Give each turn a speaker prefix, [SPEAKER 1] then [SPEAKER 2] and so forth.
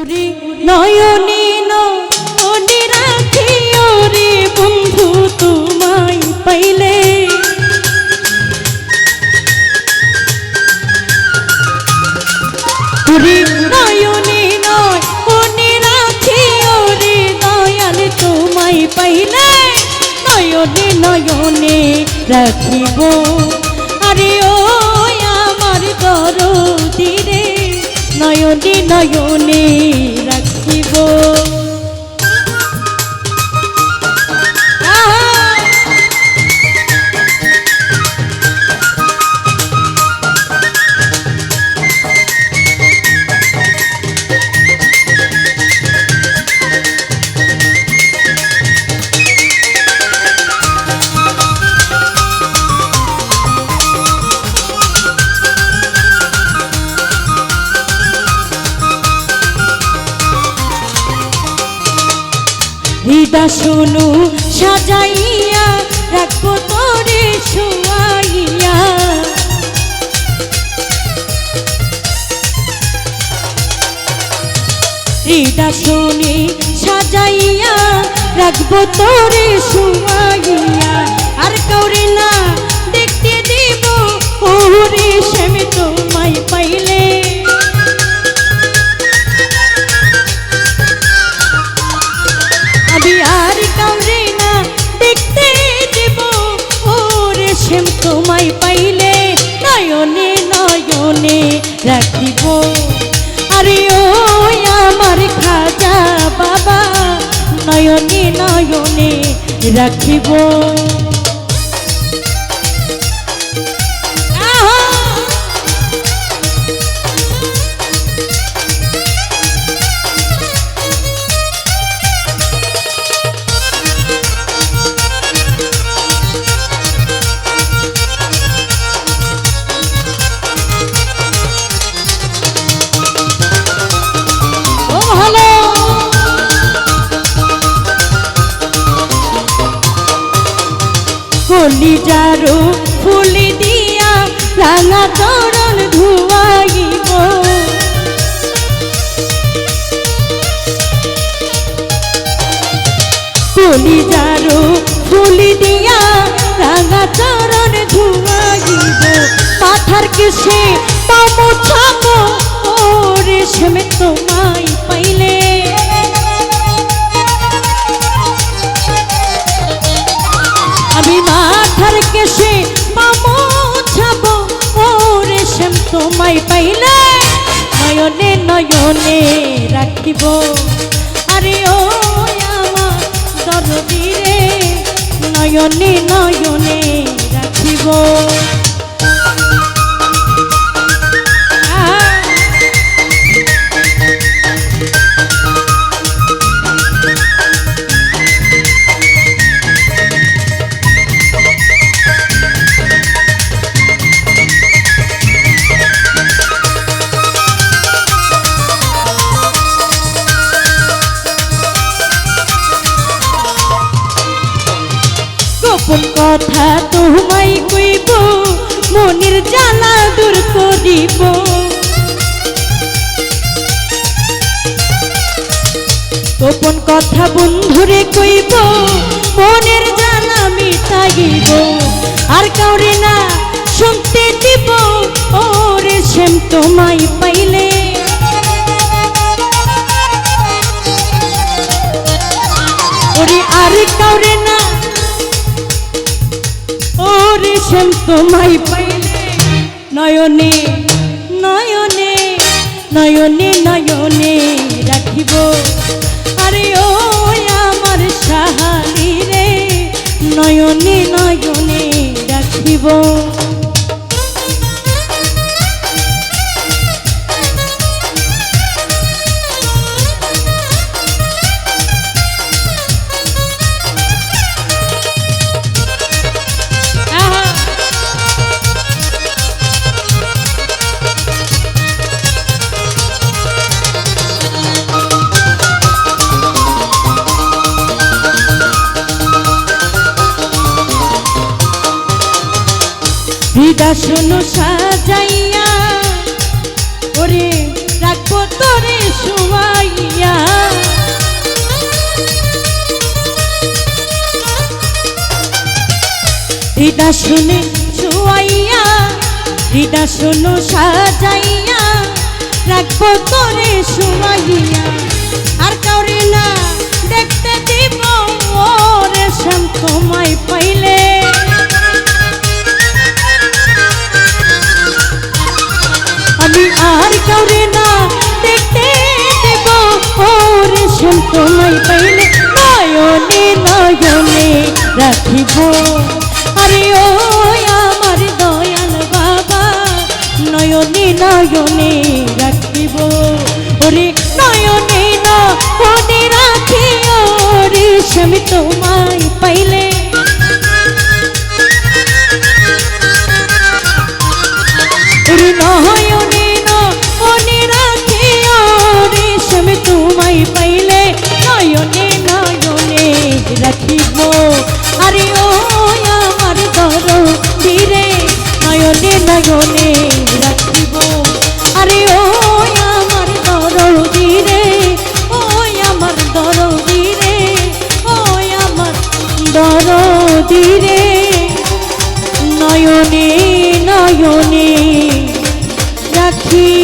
[SPEAKER 1] ওরে নয়নে নয়নে রাখি ওরে বন্ধু তোমায় পাইলে। ওরে নয়নে নয়নে রাখি ওরে দয়াল তোমায় পাইলে। নয়নে নয়নে রাখিব। নয়নে নয়নে হৃদা শুনু সাজাইয়া রাখব তোরে, শুয়াইয়া। হৃদা শুনি সাজাইয়া রাখব তোরে, শুয়াইয়া। আর কাউরে না দেখতে দিব, ওরে ওরে সেম তোমায় পাইলে নয়নে নয়নে রাখিব। আরে ও আমার খাজা বাবা, নয়নে নয়নে রাখিব। যারো ফুলি দিয়া রাঙা চরণ ধুয়াইব। যারো ফুলি দিয়া রাঙা চরণ ধুয়াইব। পাথার কিসে পামো ছাবো, ওরে সেমে তোমায় কেসে পামো ছাবো, ওরে সেম তোমায় পাইলে নয়নে নয়নে রাখিব। আরে ও আমার দরদি রে নয়নে নয়নে রাখিব। মনের জ্বালা দূর করিব। গোপন কথা বন্ধুরে কইব, মনের জ্বালা মিটাইব। আর কাউরে না শুনতে দিব, ওরে সেম তোমায় শ্যাম তোমায় পাইলে নয়নে নয়নে নয়নে নয়নে রাখিব। আরে ও আমার সাহালি রে, নয়নে নয়নে রাখিব। আসন সাজাইয়া, ওরে রাখব তোরে শোয়াইয়া। হৃদা শুনে শোয়াইয়া হৃদা শোনো সাজাইয়া, রাখব তোরে শোয়াইয়া। আর কাউরে না তোমায় পাইলে। নয়নে নয়নে রাখিও রেশম তোমায় পাইলে। নয়নে নয়নে রাখিব। আরে ও আমার ধরো ধীরে নয়নে নয়নে শারদিরে নয়নে নয়নে রাখি